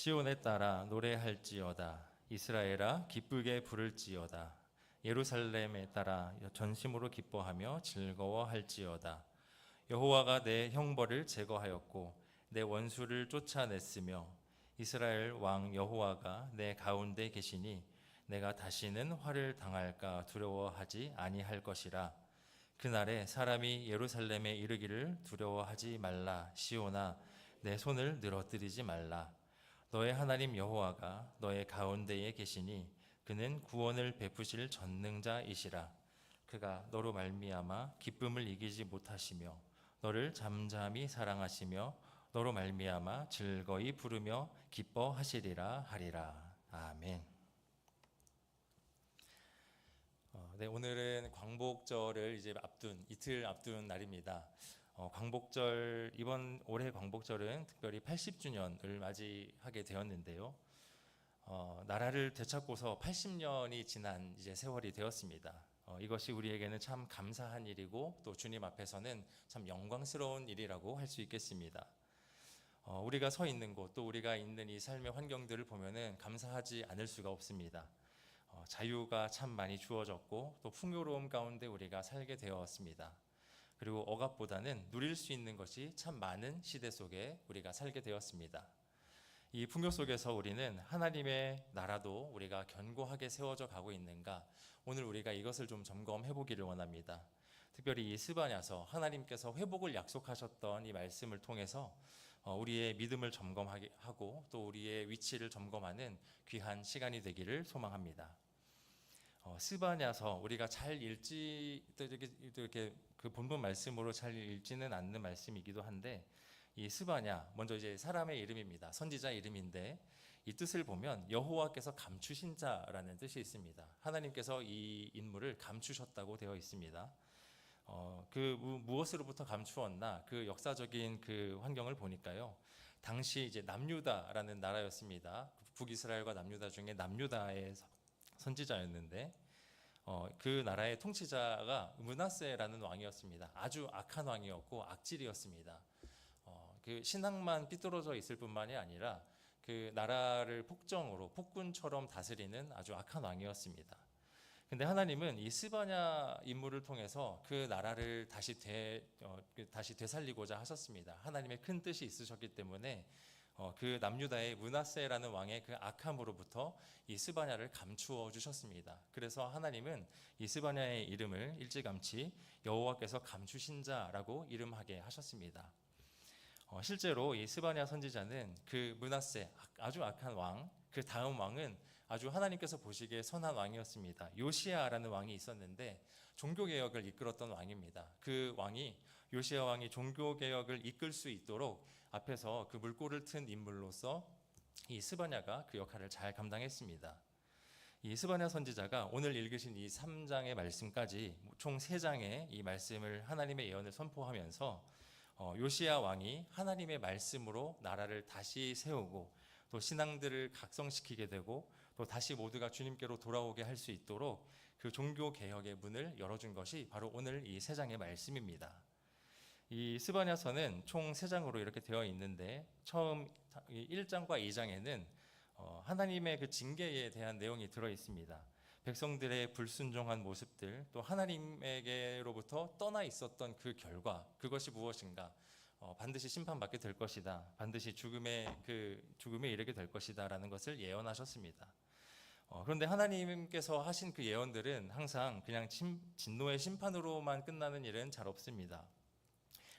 시온에 따라 노래할지어다. 이스라엘아 기쁘게 부를지어다. 예루살렘에 따라 전심으로 기뻐하며 즐거워할지어다. 여호와가 내 형벌을 제거하였고 내 원수를 쫓아냈으며 이스라엘 왕 여호와가 내 가운데 계시니 내가 다시는 화를 당할까 두려워하지 아니할 것이라. 그날에 사람이 예루살렘에 이르기를 두려워하지 말라. 시온아 내 손을 늘어뜨리지 말라 너의 하나님 여호와가 너의 가운데에 계시니 그는 구원을 베푸실 전능자이시라 그가 너로 말미암아 기쁨을 이기지 못하시며 너를 잠잠히 사랑하시며 너로 말미암아 즐거이 부르며 기뻐하시리라 하리라 아멘. 어, 네 오늘은 광복절을 이제 앞둔 이틀 앞둔 날입니다. 어, 광복절 이번 올해 광복절은 특별히 80주년을 맞이하게 되었는데요. 어, 나라를 되찾고서 80년이 지난 이제 세월이 되었습니다. 어, 이것이 우리에게는 참 감사한 일이고 또 주님 앞에서는 참 영광스러운 일이라고 할 수 있겠습니다. 어, 우리가 서 있는 곳 또 우리가 있는 이 삶의 환경들을 보면은 감사하지 않을 수가 없습니다. 어, 자유가 참 많이 주어졌고 또 풍요로움 가운데 우리가 살게 되었습니다. 그리고 억압보다는 누릴 수 있는 것이 참 많은 시대 속에 우리가 살게 되었습니다. 이 풍요 속에서 우리는 하나님의 나라도 우리가 견고하게 세워져 가고 있는가 오늘 우리가 이것을 좀 점검해 보기를 원합니다. 특별히 이 스바냐서 하나님께서 회복을 약속하셨던 이 말씀을 통해서 어, 우리의 믿음을 점검하고 또 우리의 위치를 점검하는 귀한 시간이 되기를 소망합니다. 어, 스바냐서 우리가 잘 읽지 이렇게 그 본문 말씀으로 잘 읽지는 않는 말씀이기도 한데 이 스바냐 먼저 이제 사람의 이름입니다. 선지자 이름인데 이 뜻을 보면 여호와께서 감추신 자라는 뜻이 있습니다. 하나님께서 이 인물을 감추셨다고 되어 있습니다. 어, 그 무, 무엇으로부터 감추었나 그 역사적인 그 환경을 보니까요. 당시 이제 남유다라는 나라였습니다. 북이스라엘과 남유다 중에 남유다의 선지자였는데 어, 그 나라의 통치자가 문하세라는 왕이었습니다. 아주 악한 왕이었고 악질이었습니다. 어, 그 신앙만 삐뚤어져 있을 뿐만이 아니라 그 나라를 폭정으로 폭군처럼 다스리는 아주 악한 왕이었습니다. 근데 하나님은 이 스바냐 인물을 통해서 그 나라를 다시 되 어, 다시 되살리고자 하셨습니다. 하나님의 큰 뜻이 있으셨기 때문에 어, 그 남유다의 문하세라는 왕의 그 악함으로부터 이 스바냐를 감추어 주셨습니다. 그래서 하나님은 이 스바냐의 이름을 일찌감치 여호와께서 감추신 자라고 이름하게 하셨습니다. 어, 실제로 이 스바냐 선지자는 그 문하세 아주 악한 왕, 그 다음 왕은 아주 하나님께서 보시기에 선한 왕이었습니다. 요시아라는 왕이 있었는데 종교 개혁을 이끌었던 왕입니다. 그 왕이 요시아 왕이 종교 개혁을 이끌 수 있도록 앞에서 그 물꼬를 튼 인물로서 이 스바냐가 그 역할을 잘 감당했습니다. 이 스바냐 선지자가 오늘 읽으신 이 3장의 말씀까지 총 3장의 이 말씀을 하나님의 예언을 선포하면서 어, 요시아 왕이 하나님의 말씀으로 나라를 다시 세우고 또 신앙들을 각성시키게 되고 또 다시 모두가 주님께로 돌아오게 할 수 있도록 그 종교 개혁의 문을 열어준 것이 바로 오늘 이 세 장의 말씀입니다. 이 스바냐서는 총세 장으로 이렇게 되어 있는데 처음 1장과 2장에는 어, 하나님의 그 징계에 대한 내용이 들어 있습니다. 백성들의 불순종한 모습들 또 하나님에게로부터 떠나 있었던 그 결과 그것이 무엇인가 어, 반드시 심판받게 될 것이다 반드시 죽음의 그 죽음에 이르게 될 것이다라는 것을 예언하셨습니다. 어, 그런데 하나님께서 하신 그 예언들은 항상 그냥 침, 진노의 심판으로만 끝나는 일은 잘 없습니다.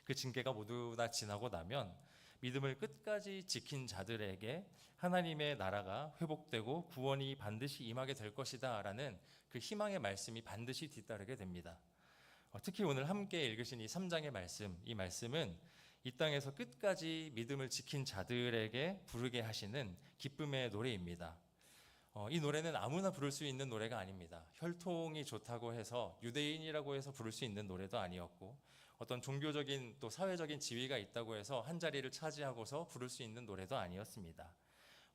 그 징계가 모두 다 지나고 나면 믿음을 끝까지 지킨 자들에게 하나님의 나라가 회복되고 구원이 반드시 임하게 될 것이다라는 그 희망의 말씀이 반드시 뒤따르게 됩니다. 어, 특히 오늘 함께 읽으신 이 3장의 말씀, 이 말씀은 이 땅에서 끝까지 믿음을 지킨 자들에게 부르게 하시는 기쁨의 노래입니다. 어, 이 노래는 아무나 부를 수 있는 노래가 아닙니다. 혈통이 좋다고 해서 유대인이라고 해서 부를 수 있는 노래도 아니었고 어떤 종교적인 또 사회적인 지위가 있다고 해서 한 자리를 차지하고서 부를 수 있는 노래도 아니었습니다.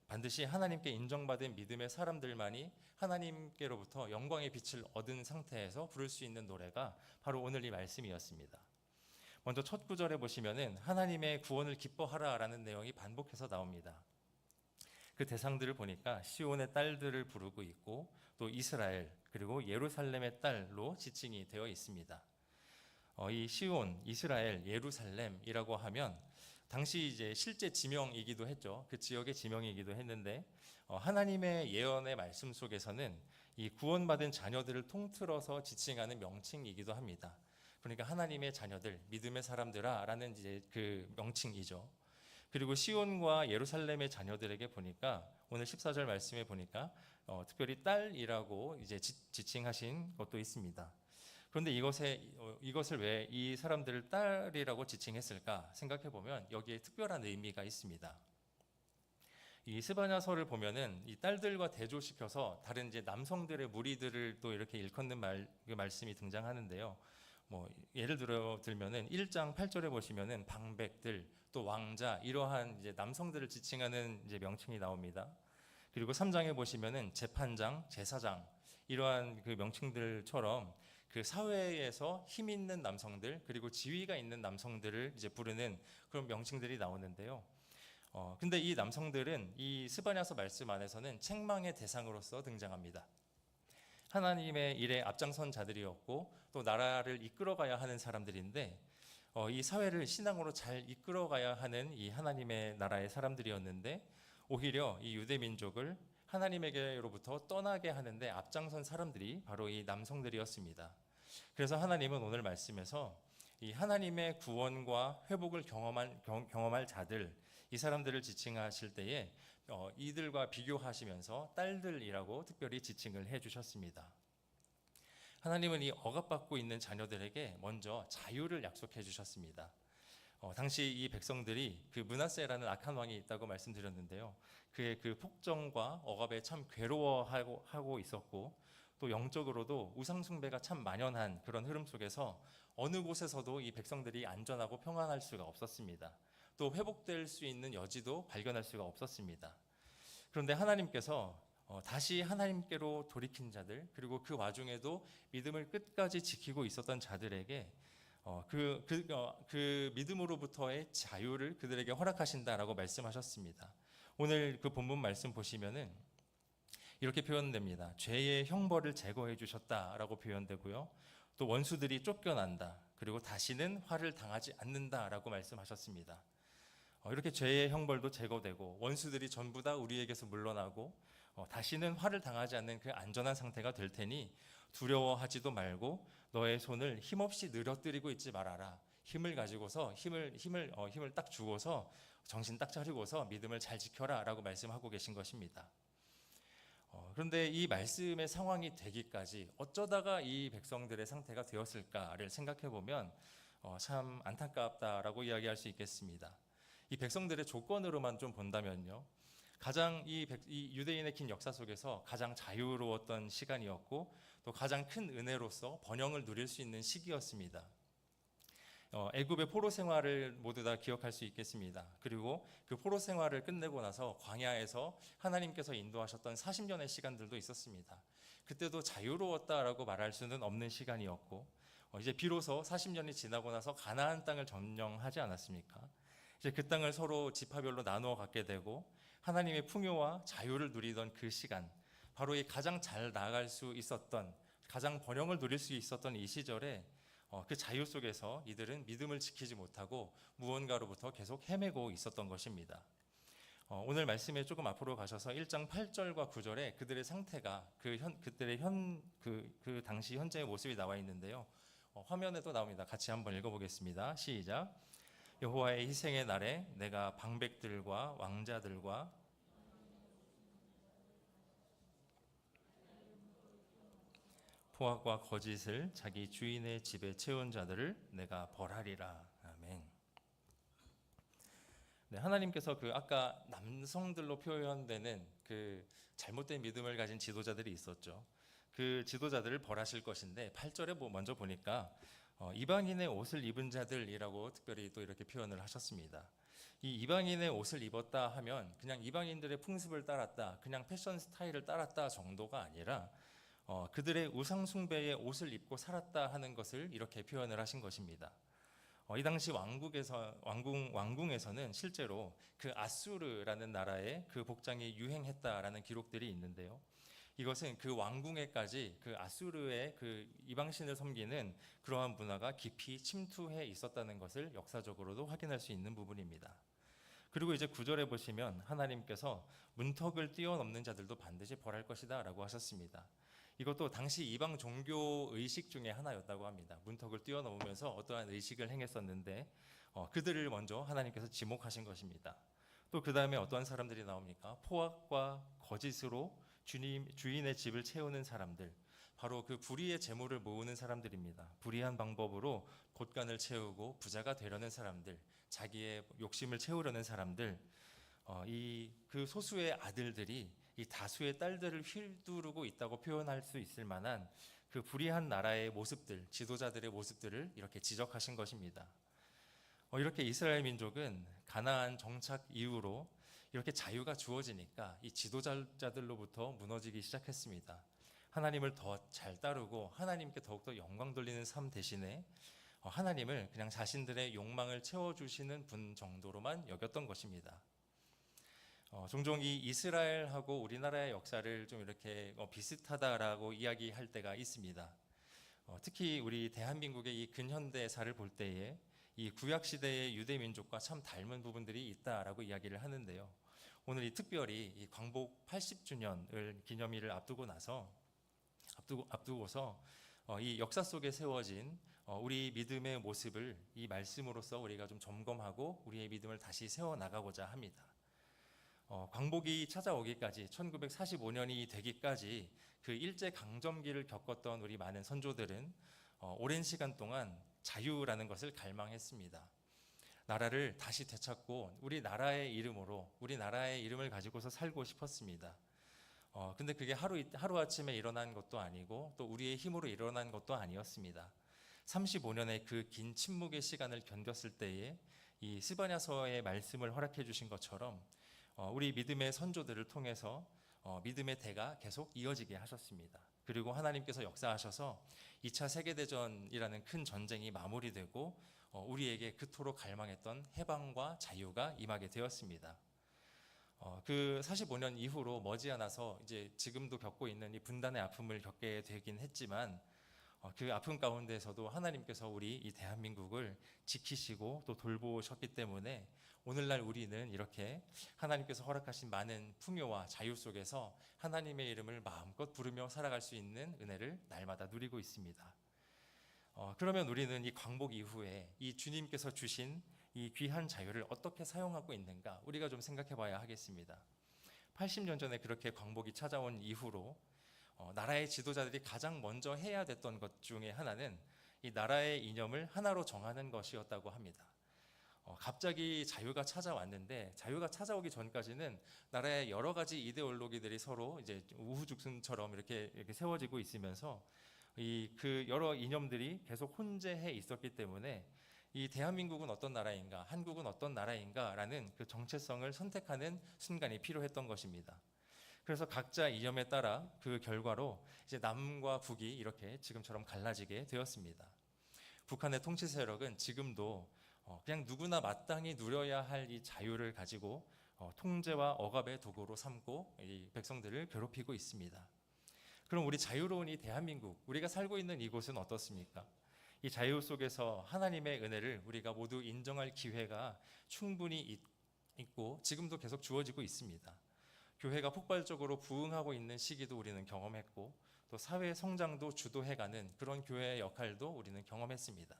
반드시 하나님께 인정받은 믿음의 사람들만이 하나님께로부터 영광의 빛을 얻은 상태에서 부를 수 있는 노래가 바로 오늘 이 말씀이었습니다. 먼저 첫 구절에 보시면은 하나님의 구원을 기뻐하라라는 내용이 반복해서 나옵니다. 그 대상들을 보니까 시온의 딸들을 부르고 있고 또 이스라엘 그리고 예루살렘의 딸로 지칭이 되어 있습니다. 어, 이 시온, 이스라엘, 예루살렘이라고 하면 당시 이제 실제 지명이기도 했죠. 그 지역의 지명이기도 했는데 어, 하나님의 예언의 말씀 속에서는 이 구원받은 자녀들을 통틀어서 지칭하는 명칭이기도 합니다. 그러니까 하나님의 자녀들, 믿음의 사람들아라는 이제 그 명칭이죠. 그리고 시온과 예루살렘의 자녀들에게 보니까 오늘 14절 말씀에 보니까 어, 특별히 딸이라고 이제 지, 지칭하신 것도 있습니다. 그런데 이것에 어, 이것을 왜 이 사람들을 딸이라고 지칭했을까 생각해 보면 여기에 특별한 의미가 있습니다. 이 스바냐서를 보면은 이 딸들과 대조시켜서 다른 이제 남성들의 무리들을 또 이렇게 일컫는 말, 그 말씀이 등장하는데요. 뭐 예를 들어 들면은 1장 8절에 보시면은 방백들 또 왕자 이러한 이제 남성들을 지칭하는 이제 명칭이 나옵니다. 그리고 3장에 보시면은 재판장, 제사장 이러한 그 명칭들처럼 그 사회에서 힘 있는 남성들 그리고 지위가 있는 남성들을 이제 부르는 그런 명칭들이 나오는데요. 어, 근데 이 남성들은 이 스바냐서 말씀 안에서는 책망의 대상으로서 등장합니다. 하나님의 일에 앞장선 자들이었고 또 나라를 이끌어가야 하는 사람들인데 어, 이 사회를 신앙으로 잘 이끌어가야 하는 이 하나님의 나라의 사람들이었는데 오히려 이 유대 민족을 하나님에게로부터 떠나게 하는데 앞장선 사람들이 바로 이 남성들이었습니다. 그래서 하나님은 오늘 말씀에서 이 하나님의 구원과 회복을 경험한 경, 경험할 자들 이 사람들을 지칭하실 때에 어, 이들과 비교하시면서 딸들이라고 특별히 지칭을 해주셨습니다. 하나님은 이 억압받고 있는 자녀들에게 먼저 자유를 약속해 주셨습니다. 어, 당시 이 백성들이 그 문하세라는 악한 왕이 있다고 말씀드렸는데요. 그의 그 폭정과 억압에 참 괴로워하고 하고 있었고 또 영적으로도 우상 숭배가 참 만연한 그런 흐름 속에서 어느 곳에서도 이 백성들이 안전하고 평안할 수가 없었습니다. 또 회복될 수 있는 여지도 발견할 수가 없었습니다. 그런데 하나님께서 어, 다시 하나님께로 돌이킨 자들 그리고 그 와중에도 믿음을 끝까지 지키고 있었던 자들에게 어, 그, 그, 어, 그 믿음으로부터의 자유를 그들에게 허락하신다라고 말씀하셨습니다. 오늘 그 본문 말씀 보시면은 이렇게 표현됩니다. 죄의 형벌을 제거해 주셨다라고 표현되고요. 또 원수들이 쫓겨난다. 그리고 다시는 화를 당하지 않는다라고 말씀하셨습니다. 어, 이렇게 죄의 형벌도 제거되고 원수들이 전부 다 우리에게서 물러나고 어, 다시는 화를 당하지 않는 그 안전한 상태가 될 테니 두려워하지도 말고 너의 손을 힘없이 늘어뜨리고 있지 말아라. 힘을 가지고서 힘을 힘을 어, 힘을 딱 주고서 정신 딱 차리고서 믿음을 잘 지켜라라고 말씀하고 계신 것입니다. 어, 그런데 이 말씀의 상황이 되기까지 어쩌다가 이 백성들의 상태가 되었을까를 생각해 보면 어, 참 안타깝다라고 이야기할 수 있겠습니다. 이 백성들의 조건으로만 좀 본다면요. 가장 이, 백, 이, 유대인의 긴 역사 속에서 가장 자유로웠던 시간이었고 또 가장 큰 은혜로서 번영을 누릴 수 있는 시기였습니다. 어, 애굽의 포로 생활을 모두 다 기억할 수 있겠습니다. 그리고 그 포로 생활을 끝내고 나서 광야에서 하나님께서 인도하셨던 40년의 시간들도 있었습니다. 그때도 자유로웠다라고 말할 수는 없는 시간이었고 어, 이제 비로소 40년이 지나고 나서 가나안 땅을 점령하지 않았습니까? 이제 그 땅을 서로 지파별로 나누어 갖게 되고 하나님의 풍요와 자유를 누리던 그 시간, 바로 이 가장 잘 나아갈 수 있었던 가장 번영을 누릴 수 있었던 이 시절에 어, 그 자유 속에서 이들은 믿음을 지키지 못하고 무언가로부터 계속 헤매고 있었던 것입니다. 어, 오늘 말씀에 조금 앞으로 가셔서 1장 8절과 9절에 그들의 상태가 그 현, 그들의 현, 그, 그 당시 현재의 모습이 나와 있는데요. 어, 화면에도 나옵니다. 같이 한번 읽어보겠습니다. 시작. 여호와의 희생의 날에 내가 방백들과 왕자들과 포악과 거짓을 자기 주인의 집에 채운 자들을 내가 벌하리라. 아멘. 네, 하나님께서 그 아까 남성들로 표현되는 그 잘못된 믿음을 가진 지도자들이 있었죠. 그 지도자들을 벌하실 것인데 8절에 뭐 먼저 보니까 어, 이방인의 옷을 입은 자들이라고 특별히 또 이렇게 표현을 하셨습니다. 이 이방인의 옷을 입었다 하면 그냥 이방인들의 풍습을 따랐다, 그냥 패션 스타일을 따랐다 정도가 아니라 어, 그들의 우상 숭배의 옷을 입고 살았다 하는 것을 이렇게 표현을 하신 것입니다. 어, 이 당시 왕국에서 왕궁 왕궁에서는 실제로 그 아수르라는 나라의 그 복장이 유행했다라는 기록들이 있는데요. 이것은 그 왕궁에까지 그 아수르의 그 이방신을 섬기는 그러한 문화가 깊이 침투해 있었다는 것을 역사적으로도 확인할 수 있는 부분입니다. 그리고 이제 구절에 보시면 하나님께서 문턱을 뛰어넘는 자들도 반드시 벌할 것이다라고 하셨습니다. 이것도 당시 이방 종교 의식 중에 하나였다고 합니다. 문턱을 뛰어넘으면서 어떠한 의식을 행했었는데 어, 그들을 먼저 하나님께서 지목하신 것입니다. 또 그 다음에 어떠한 사람들이 나옵니까? 포악과 거짓으로 주님 주인의 집을 채우는 사람들, 바로 그 불의의 재물을 모으는 사람들입니다. 불의한 방법으로 곳간을 채우고 부자가 되려는 사람들, 자기의 욕심을 채우려는 사람들, 어, 이그 소수의 아들들이 이 다수의 딸들을 휘두르고 있다고 표현할 수 있을 만한 그 불의한 나라의 모습들, 지도자들의 모습들을 이렇게 지적하신 것입니다. 어, 이렇게 이스라엘 민족은 가나안 정착 이후로 이렇게 자유가 주어지니까 이 지도자들로부터 무너지기 시작했습니다. 하나님을 더 잘 따르고 하나님께 더욱더 영광 돌리는 삶 대신에 어, 하나님을 그냥 자신들의 욕망을 채워주시는 분 정도로만 여겼던 것입니다. 어, 종종 이 이스라엘하고 우리나라의 역사를 좀 이렇게 어, 비슷하다라고 이야기할 때가 있습니다. 어, 특히 우리 대한민국의 이 근현대사를 볼 때에 이 구약 시대의 유대 민족과 참 닮은 부분들이 있다라고 이야기를 하는데요. 오늘 이 특별히 이 광복 80주년을 기념일을 앞두고 나서 앞두고 앞두고서 어, 이 역사 속에 세워진 어, 우리 믿음의 모습을 이 말씀으로써 우리가 좀 점검하고 우리의 믿음을 다시 세워 나가고자 합니다. 어, 광복이 찾아오기까지 1945년이 되기까지 그 일제 강점기를 겪었던 우리 많은 선조들은 어, 오랜 시간 동안 자유라는 것을 갈망했습니다. 나라를 다시 되찾고 우리 나라의 이름으로 우리 나라의 이름을 가지고서 살고 싶었습니다. 어, 근데 그게 하루 하루 아침에 일어난 것도 아니고 또 우리의 힘으로 일어난 것도 아니었습니다. 35년의 그 긴 침묵의 시간을 견뎠을 때에 이 스바냐서의 말씀을 허락해 주신 것처럼 어, 우리 믿음의 선조들을 통해서 어, 믿음의 대가 계속 이어지게 하셨습니다. 그리고 하나님께서 역사하셔서 2차 세계대전이라는 큰 전쟁이 마무리되고 어, 우리에게 그토록 갈망했던 해방과 자유가 임하게 되었습니다. 어, 그 45년 이후로 머지않아서 이제 지금도 겪고 있는 이 분단의 아픔을 겪게 되긴 했지만 어, 그 아픔 가운데서도 하나님께서 우리 이 대한민국을 지키시고 또 돌보셨기 때문에 오늘날 우리는 이렇게 하나님께서 허락하신 많은 풍요와 자유 속에서 하나님의 이름을 마음껏 부르며 살아갈 수 있는 은혜를 날마다 누리고 있습니다. 어, 그러면 우리는 이 광복 이후에 이 주님께서 주신 이 귀한 자유를 어떻게 사용하고 있는가 우리가 좀 생각해 봐야 하겠습니다. 80년 전에 그렇게 광복이 찾아온 이후로 어, 나라의 지도자들이 가장 먼저 해야 됐던 것 중에 하나는 이 나라의 이념을 하나로 정하는 것이었다고 합니다. 어, 갑자기 자유가 찾아왔는데 자유가 찾아오기 전까지는 나라의 여러 가지 이데올로기들이 서로 이제 우후죽순처럼 이렇게, 이렇게 세워지고 있으면서 이 그 여러 이념들이 계속 혼재해 있었기 때문에 이 대한민국은 어떤 나라인가, 한국은 어떤 나라인가라는 그 정체성을 선택하는 순간이 필요했던 것입니다. 그래서 각자 이념에 따라 그 결과로 이제 남과 북이 이렇게 지금처럼 갈라지게 되었습니다. 북한의 통치 세력은 지금도 어, 그냥 누구나 마땅히 누려야 할 이 자유를 가지고 어, 통제와 억압의 도구로 삼고 이 백성들을 괴롭히고 있습니다. 그럼 우리 자유로운 이 대한민국, 우리가 살고 있는 이곳은 어떻습니까? 이 자유 속에서 하나님의 은혜를 우리가 모두 인정할 기회가 충분히 있고 지금도 계속 주어지고 있습니다. 교회가 폭발적으로 부흥하고 있는 시기도 우리는 경험했고 또 사회 성장도 주도해가는 그런 교회의 역할도 우리는 경험했습니다.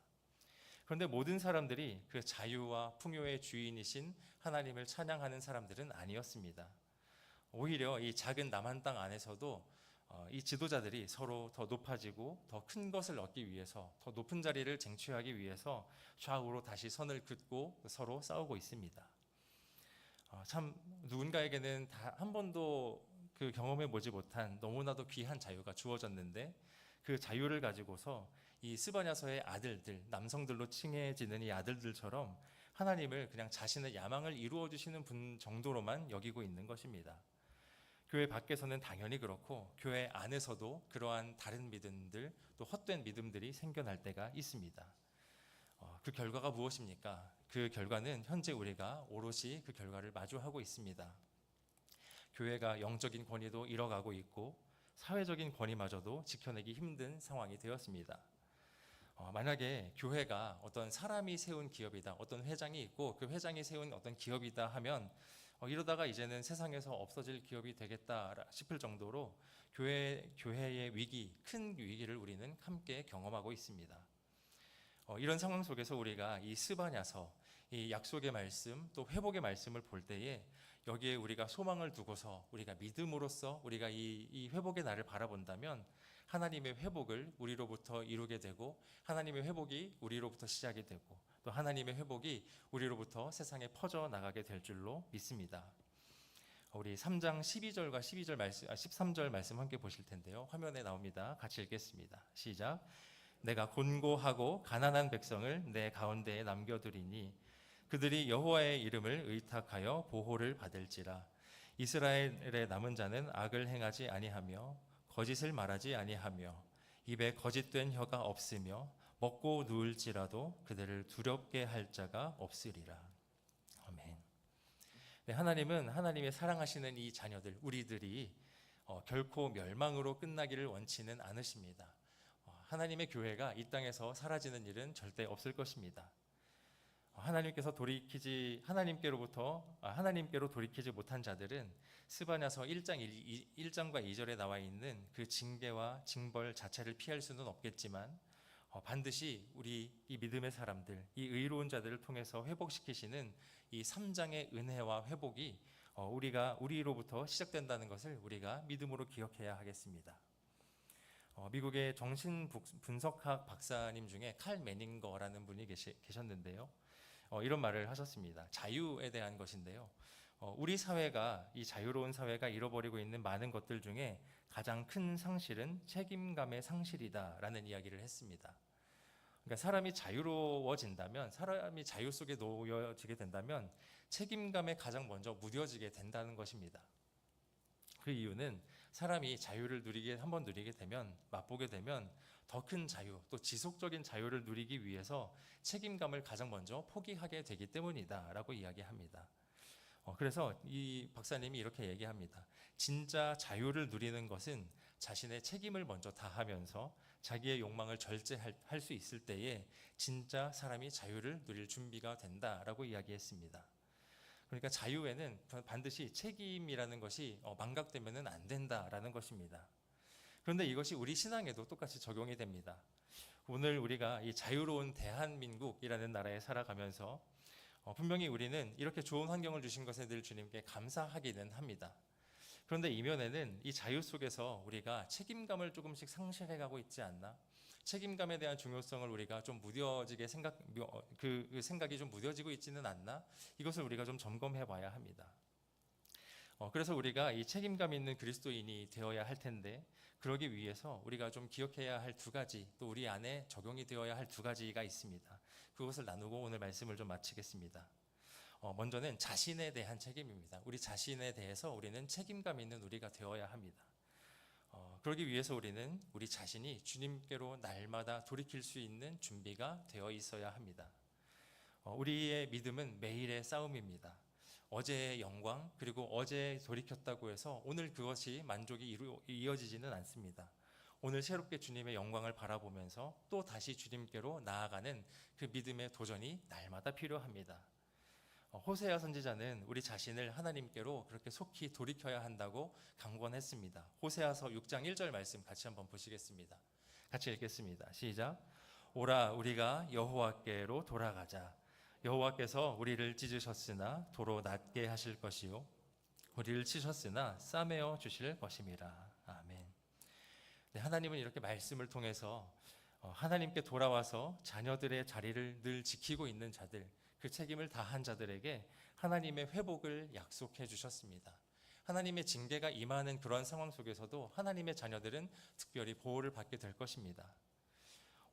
그런데 모든 사람들이 그 자유와 풍요의 주인이신 하나님을 찬양하는 사람들은 아니었습니다. 오히려 이 작은 남한 땅 안에서도 어, 이 지도자들이 서로 더 높아지고 더 큰 것을 얻기 위해서 더 높은 자리를 쟁취하기 위해서 좌우로 다시 선을 긋고 서로 싸우고 있습니다. 어, 참 누군가에게는 다한 번도 그 경험해 보지 못한 너무나도 귀한 자유가 주어졌는데 그 자유를 가지고서 이 스바냐서의 아들들 남성들로 칭해지는 이 아들들처럼 하나님을 그냥 자신의 야망을 이루어 주시는 분 정도로만 여기고 있는 것입니다. 교회 밖에서는 당연히 그렇고 교회 안에서도 그러한 다른 믿음들 또 헛된 믿음들이 생겨날 때가 있습니다. 어, 그 결과가 무엇입니까? 그 결과는 현재 우리가 오롯이 그 결과를 마주하고 있습니다. 교회가 영적인 권위도 잃어가고 있고 사회적인 권위마저도 지켜내기 힘든 상황이 되었습니다. 어, 만약에 교회가 어떤 사람이 세운 기업이다, 어떤 회장이 있고 그 회장이 세운 어떤 기업이다 하면 어, 이러다가 이제는 세상에서 없어질 기업이 되겠다 싶을 정도로 교회 교회의 위기, 큰 위기를 우리는 함께 경험하고 있습니다. 어, 이런 상황 속에서 우리가 이 스바냐서, 이 약속의 말씀, 또 회복의 말씀을 볼 때에 여기에 우리가 소망을 두고서 우리가 믿음으로써 우리가 이, 이 회복의 날을 바라본다면 하나님의 회복을 우리로부터 이루게 되고 하나님의 회복이 우리로부터 시작이 되고 또 하나님의 회복이 우리로부터 세상에 퍼져 나가게 될 줄로 믿습니다. 우리 3장 12절과 12절 말씀, 아, 13절 말씀 함께 보실 텐데요. 화면에 나옵니다. 같이 읽겠습니다. 시작. 내가 곤고하고 가난한 백성을 내 가운데에 남겨두리니 그들이 여호와의 이름을 의탁하여 보호를 받을지라. 이스라엘의 남은 자는 악을 행하지 아니하며 거짓을 말하지 아니하며 입에 거짓된 혀가 없으며 먹고 누울지라도 그들을 두렵게 할 자가 없으리라. 아멘. 네, 하나님은 하나님의 사랑하시는 이 자녀들 우리들이 어, 결코 멸망으로 끝나기를 원치는 않으십니다. 어, 하나님의 교회가 이 땅에서 사라지는 일은 절대 없을 것입니다. 어, 하나님께서 돌이키지 하나님께로부터 아, 하나님께로 돌이키지 못한 자들은 스바냐서 1장 1, 1장과 2절에 나와 있는 그 징계와 징벌 자체를 피할 수는 없겠지만 어, 반드시 우리 이 믿음의 사람들, 이 의로운 자들을 통해서 회복시키시는 이 3장의 은혜와 회복이 어, 우리가 우리로부터 시작된다는 것을 우리가 믿음으로 기억해야 하겠습니다. 어, 미국의 정신 분석학 박사님 중에 칼 매닝거라는 분이 계시, 계셨는데요. 어, 이런 말을 하셨습니다. 자유에 대한 것인데요. 어, 우리 사회가 이 자유로운 사회가 잃어버리고 있는 많은 것들 중에 가장 큰 상실은 책임감의 상실이다라는 이야기를 했습니다. 그러니까 사람이 자유로워진다면 사람이 자유 속에 놓여지게 된다면 책임감에 가장 먼저 무뎌지게 된다는 것입니다. 그 이유는 사람이 자유를 누리게 한 번 누리게 되면 맛보게 되면 더 큰 자유 또 지속적인 자유를 누리기 위해서 책임감을 가장 먼저 포기하게 되기 때문이다라고 이야기합니다. 어, 그래서 이 박사님이 이렇게 얘기합니다. 진짜 자유를 누리는 것은 자신의 책임을 먼저 다하면서 자기의 욕망을 절제할 수 있을 때에 진짜 사람이 자유를 누릴 준비가 된다라고 이야기했습니다. 그러니까 자유에는 반드시 책임이라는 것이 어, 망각되면은 안 된다라는 것입니다. 그런데 이것이 우리 신앙에도 똑같이 적용이 됩니다. 오늘 우리가 이 자유로운 대한민국이라는 나라에 살아가면서 어, 분명히 우리는 이렇게 좋은 환경을 주신 것에 늘 주님께 감사하기는 합니다. 그런데 이면에는 이 자유 속에서 우리가 책임감을 조금씩 상실해가고 있지 않나? 책임감에 대한 중요성을 우리가 좀 무뎌지게 생각 어, 그, 그 생각이 좀 무뎌지고 있지는 않나? 이것을 우리가 좀 점검해 봐야 합니다. 어, 그래서 우리가 이 책임감 있는 그리스도인이 되어야 할 텐데 그러기 위해서 우리가 좀 기억해야 할 두 가지 또 우리 안에 적용이 되어야 할 두 가지가 있습니다. 그것을 나누고 오늘 말씀을 좀 마치겠습니다. 어, 먼저는 자신에 대한 책임입니다. 우리 자신에 대해서 우리는 책임감 있는 우리가 되어야 합니다. 어, 그러기 위해서 우리는 우리 자신이 주님께로 날마다 돌이킬 수 있는 준비가 되어 있어야 합니다. 어, 우리의 믿음은 매일의 싸움입니다. 어제의 영광 그리고 어제 돌이켰다고 해서 오늘 그것이 만족이 이어지지는 않습니다. 오늘 새롭게 주님의 영광을 바라보면서 또 다시 주님께로 나아가는 그 믿음의 도전이 날마다 필요합니다. 어, 호세아 선지자는 우리 자신을 하나님께로 그렇게 속히 돌이켜야 한다고 강권했습니다. 호세아서 6장 1절 말씀 같이 한번 보시겠습니다. 같이 읽겠습니다. 시작. 오라 우리가 여호와께로 돌아가자. 여호와께서 우리를 찢으셨으나 도로 낫게 하실 것이요 우리를 치셨으나 싸매어 주실 것임이라. 아멘. 네, 하나님은 이렇게 말씀을 통해서 어, 하나님께 돌아와서 자녀들의 자리를 늘 지키고 있는 자들 그 책임을 다한 자들에게 하나님의 회복을 약속해 주셨습니다. 하나님의 징계가 임하는 그런 상황 속에서도 하나님의 자녀들은 특별히 보호를 받게 될 것입니다.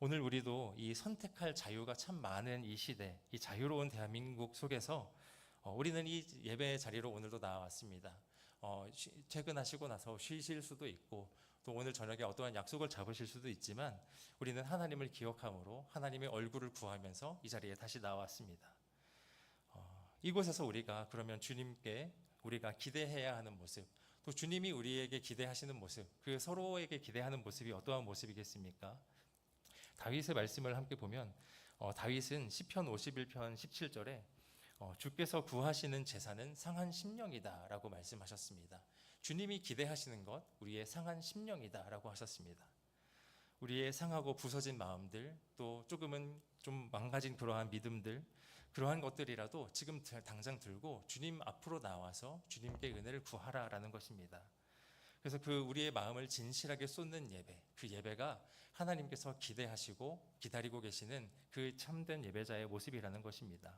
오늘 우리도 이 선택할 자유가 참 많은 이 시대, 이 자유로운 대한민국 속에서 어, 우리는 이 예배 자리로 오늘도 나왔습니다. 어, 쉬- 퇴근하시고 나서 쉬실 수도 있고 또 오늘 저녁에 어떠한 약속을 잡으실 수도 있지만 우리는 하나님을 기억함으로 하나님의 얼굴을 구하면서 이 자리에 다시 나왔습니다. 어, 이곳에서 우리가 그러면 주님께 우리가 기대해야 하는 모습, 또 주님이 우리에게 기대하시는 모습, 그 서로에게 기대하는 모습이 어떠한 모습이겠습니까? 다윗의 말씀을 함께 보면 어, 다윗은 시편 51편 17절에 어, 주께서 구하시는 제사는 상한 심령이다라고 말씀하셨습니다. 주님이 기대하시는 것 우리의 상한 심령이다라고 하셨습니다. 우리의 상하고 부서진 마음들 또 조금은 좀 망가진 그러한 믿음들 그러한 것들이라도 지금 들- 당장 들고 주님 앞으로 나와서 주님께 은혜를 구하라라는 것입니다. 그래서 그 우리의 마음을 진실하게 쏟는 예배, 그 예배가 하나님께서 기대하시고 기다리고 계시는 그 참된 예배자의 모습이라는 것입니다.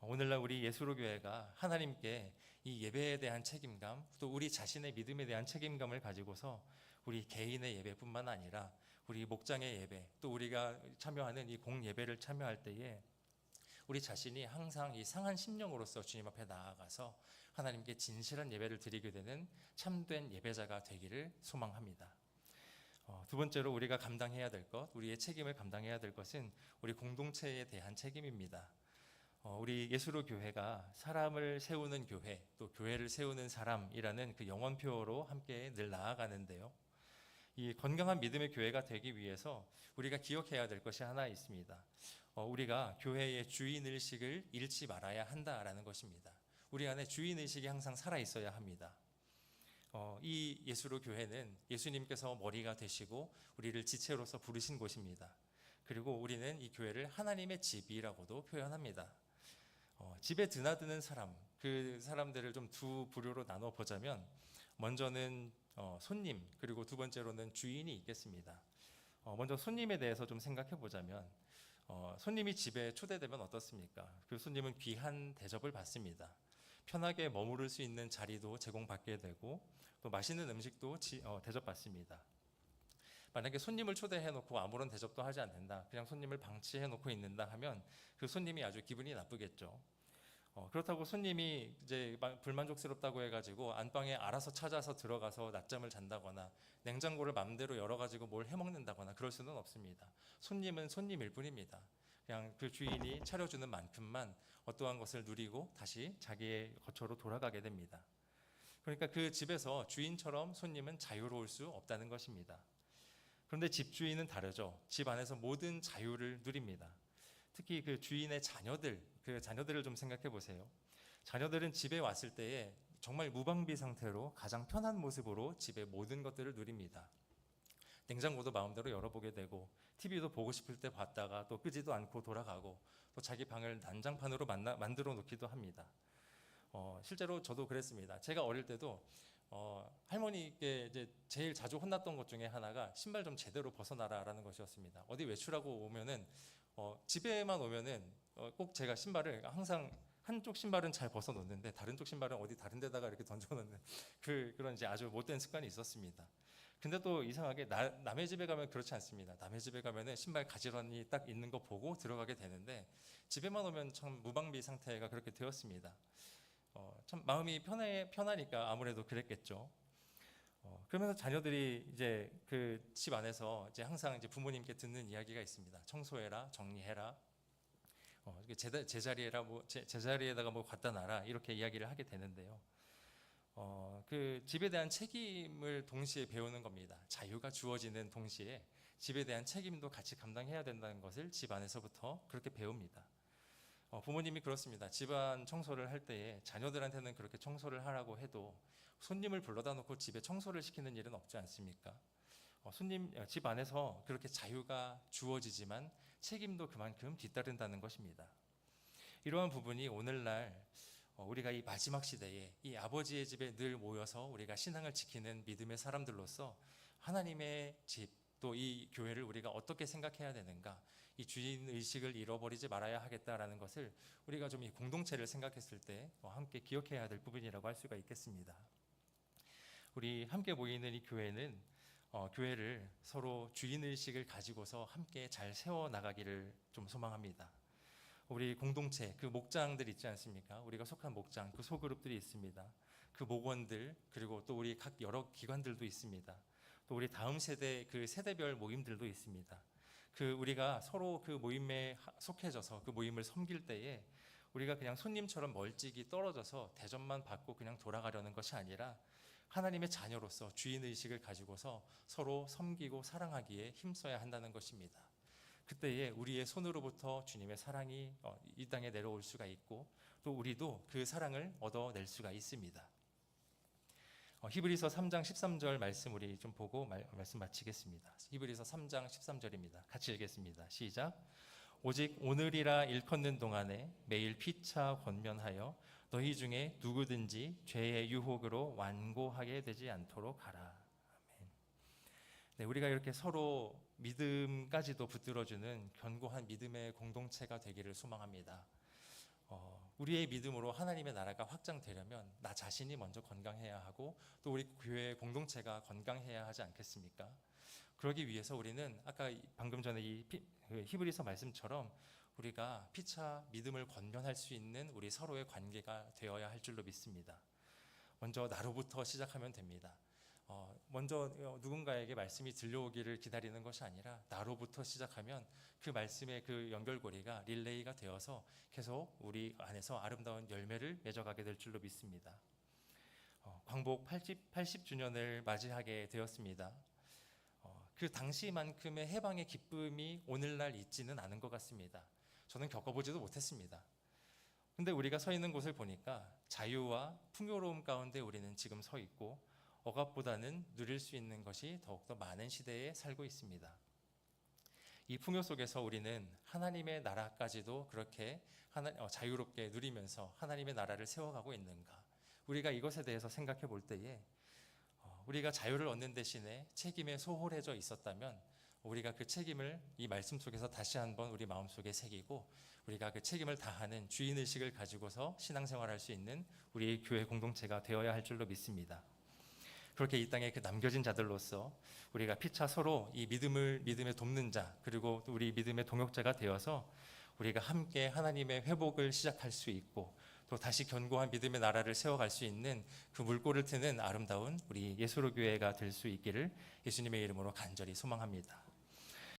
오늘날 우리 예수로 교회가 하나님께 이 예배에 대한 책임감, 또 우리 자신의 믿음에 대한 책임감을 가지고서 우리 개인의 예배뿐만 아니라 우리 목장의 예배, 또 우리가 참여하는 이 공예배를 참여할 때에 우리 자신이 항상 이 상한 심령으로서 주님 앞에 나아가서 하나님께 진실한 예배를 드리게 되는 참된 예배자가 되기를 소망합니다. 어, 두 번째로 우리가 감당해야 될 것, 우리의 책임을 감당해야 될 것은 우리 공동체에 대한 책임입니다. 어, 우리 예수로 교회가 사람을 세우는 교회, 또 교회를 세우는 사람이라는 그 영원표로 함께 늘 나아가는데요. 이 건강한 믿음의 교회가 되기 위해서 우리가 기억해야 될 것이 하나 있습니다. 어, 우리가 교회의 주인 의식을 잃지 말아야 한다라는 것입니다. 우리 안에 주인 의식이 항상 살아 있어야 합니다. 어, 이 예수로 교회는 예수님께서 머리가 되시고 우리를 지체로서 부르신 곳입니다. 그리고 우리는 이 교회를 하나님의 집이라고도 표현합니다. 어, 집에 드나드는 사람, 그 사람들을 좀 두 부류로 나눠 보자면 먼저는 어, 손님 그리고 두 번째로는 주인이 있겠습니다. 어, 먼저 손님에 대해서 좀 생각해 보자면 어, 손님이 집에 초대되면 어떻습니까? 그 손님은 귀한 대접을 받습니다. 편하게 머무를 수 있는 자리도 제공받게 되고 또 맛있는 음식도 지- 어, 대접받습니다. 만약에 손님을 초대해 놓고 아무런 대접도 하지 않는다. 그냥 손님을 방치해 놓고 있는다 하면 그 손님이 아주 기분이 나쁘겠죠. 어, 그렇다고 손님이 이제 마- 불만족스럽다고 해가지고 안방에 알아서 찾아서 들어가서 낮잠을 잔다거나 냉장고를 마음대로 열어가지고 뭘 해먹는다거나 그럴 수는 없습니다. 손님은 손님일 뿐입니다. 그냥 그 주인이 차려주는 만큼만 어떠한 것을 누리고 다시 자기의 거처로 돌아가게 됩니다. 그러니까 그 집에서 주인처럼 손님은 자유로울 수 없다는 것입니다. 그런데 집주인은 다르죠. 집 안에서 모든 자유를 누립니다. 특히 그 주인의 자녀들, 그 자녀들을 좀 생각해 보세요. 자녀들은 집에 왔을 때에 정말 무방비 상태로 가장 편한 모습으로 집의 모든 것들을 누립니다. 냉장고도 마음대로 열어보게 되고 TV도 보고 싶을 때 봤다가 또 끄지도 않고 돌아가고 또 자기 방을 난장판으로 만나, 만들어 놓기도 합니다. 어, 실제로 저도 그랬습니다. 제가 어릴 때도 어, 할머니께 이제 제일 자주 혼났던 것 중에 하나가 신발 좀 제대로 벗어나라라는 것이었습니다. 어디 외출하고 오면은 어, 집에만 오면은 어, 꼭 제가 신발을 항상 한쪽 신발은 잘 벗어 놓는데 다른 쪽 신발은 어디 다른 데다가 이렇게 던져 놓는 그 그런 이제 아주 못된 습관이 있었습니다. 근데 또 이상하게 나, 남의 집에 가면 그렇지 않습니다. 남의 집에 가면은 신발 가지런히 딱 있는 거 보고 들어가게 되는데 집에만 오면 참 무방비 상태가 그렇게 되었습니다. 어, 참 마음이 편해 편하니까 아무래도 그랬겠죠. 어, 그러면서 자녀들이 이제 그 집 안에서 이제 항상 이제 부모님께 듣는 이야기가 있습니다. 청소해라, 정리해라, 어, 제자리에라 뭐 제, 제자리에다가 뭐 갖다 놔라 이렇게 이야기를 하게 되는데요. 어, 그 집에 대한 책임을 동시에 배우는 겁니다. 자유가 주어지는 동시에 집에 대한 책임도 같이 감당해야 된다는 것을 집 안에서부터 그렇게 배웁니다. 어, 부모님이 그렇습니다. 집안 청소를 할 때에 자녀들한테는 그렇게 청소를 하라고 해도 손님을 불러다 놓고 집에 청소를 시키는 일은 없지 않습니까? 어, 손님 어, 집 안에서 그렇게 자유가 주어지지만 책임도 그만큼 뒤따른다는 것입니다. 이러한 부분이 오늘날 어, 우리가 이 마지막 시대에 이 아버지의 집에 늘 모여서 우리가 신앙을 지키는 믿음의 사람들로서 하나님의 집 또 이 교회를 우리가 어떻게 생각해야 되는가 이 주인 의식을 잃어버리지 말아야 하겠다라는 것을 우리가 좀 이 공동체를 생각했을 때 어, 함께 기억해야 될 부분이라고 할 수가 있겠습니다. 우리 함께 모이는 이 교회는 어, 교회를 서로 주인 의식을 가지고서 함께 잘 세워 나가기를 좀 소망합니다. 우리 공동체 그 목장들 있지 않습니까? 우리가 속한 목장 그 소그룹들이 있습니다. 그 목원들 그리고 또 우리 각 여러 기관들도 있습니다. 또 우리 다음 세대 그 세대별 모임들도 있습니다. 그 우리가 서로 그 모임에 하- 속해져서 그 모임을 섬길 때에 우리가 그냥 손님처럼 멀찍이 떨어져서 대접만 받고 그냥 돌아가려는 것이 아니라 하나님의 자녀로서 주인 의식을 가지고서 서로 섬기고 사랑하기에 힘써야 한다는 것입니다. 그때에 우리의 손으로부터 주님의 사랑이 어, 이 땅에 내려올 수가 있고 또 우리도 그 사랑을 얻어낼 수가 있습니다. 어, 히브리서 3장 13절 말씀 우리 좀 보고 말, 말씀 마치겠습니다. 히브리서 3장 13절입니다. 같이 읽겠습니다. 시작. 오직 오늘이라 일컫는 동안에 매일 피차 권면하여 너희 중에 누구든지 죄의 유혹으로 완고하게 되지 않도록 하라. 아멘. 네, 우리가 이렇게 서로 믿음까지도 붙들어주는 견고한 믿음의 공동체가 되기를 소망합니다. 어, 우리의 믿음으로 하나님의 나라가 확장되려면 나 자신이 먼저 건강해야 하고 또 우리 교회 공동체가 건강해야 하지 않겠습니까? 그러기 위해서 우리는 아까 이- 방금 전에 이 피- 그 히브리서 말씀처럼 우리가 피차 믿음을 권면할 수 있는 우리 서로의 관계가 되어야 할 줄로 믿습니다. 먼저 나로부터 시작하면 됩니다. 어, 먼저 어, 누군가에게 말씀이 들려오기를 기다리는 것이 아니라 나로부터 시작하면 그 말씀의 그 연결고리가 릴레이가 되어서 계속 우리 안에서 아름다운 열매를 맺어가게 될 줄로 믿습니다. 어, 광복 80, 80주년을 맞이하게 되었습니다. 어, 그 당시만큼의 해방의 기쁨이 오늘날 있지는 않은 것 같습니다. 저는 겪어보지도 못했습니다. 근데 우리가 서 있는 곳을 보니까 자유와 풍요로움 가운데 우리는 지금 서 있고 억압보다는 누릴 수 있는 것이 더욱더 많은 시대에 살고 있습니다. 이 풍요 속에서 우리는 하나님의 나라까지도 그렇게 하나, 어, 자유롭게 누리면서 하나님의 나라를 세워가고 있는가? 우리가 이것에 대해서 생각해 볼 때에 어, 우리가 자유를 얻는 대신에 책임에 소홀해져 있었다면 우리가 그 책임을 이 말씀 속에서 다시 한번 우리 마음속에 새기고 우리가 그 책임을 다하는 주인 의식을 가지고서 신앙생활할 수 있는 우리 교회 공동체가 되어야 할 줄로 믿습니다. 그렇게 이 땅에 그 남겨진 자들로서 우리가 피차 서로 이 믿음을 믿음에 돕는 자 그리고 또 우리 믿음의 동역자가 되어서 우리가 함께 하나님의 회복을 시작할 수 있고 또 다시 견고한 믿음의 나라를 세워갈 수 있는 그 물꼬를 트는 아름다운 우리 예수로 교회가 될 수 있기를 예수님의 이름으로 간절히 소망합니다.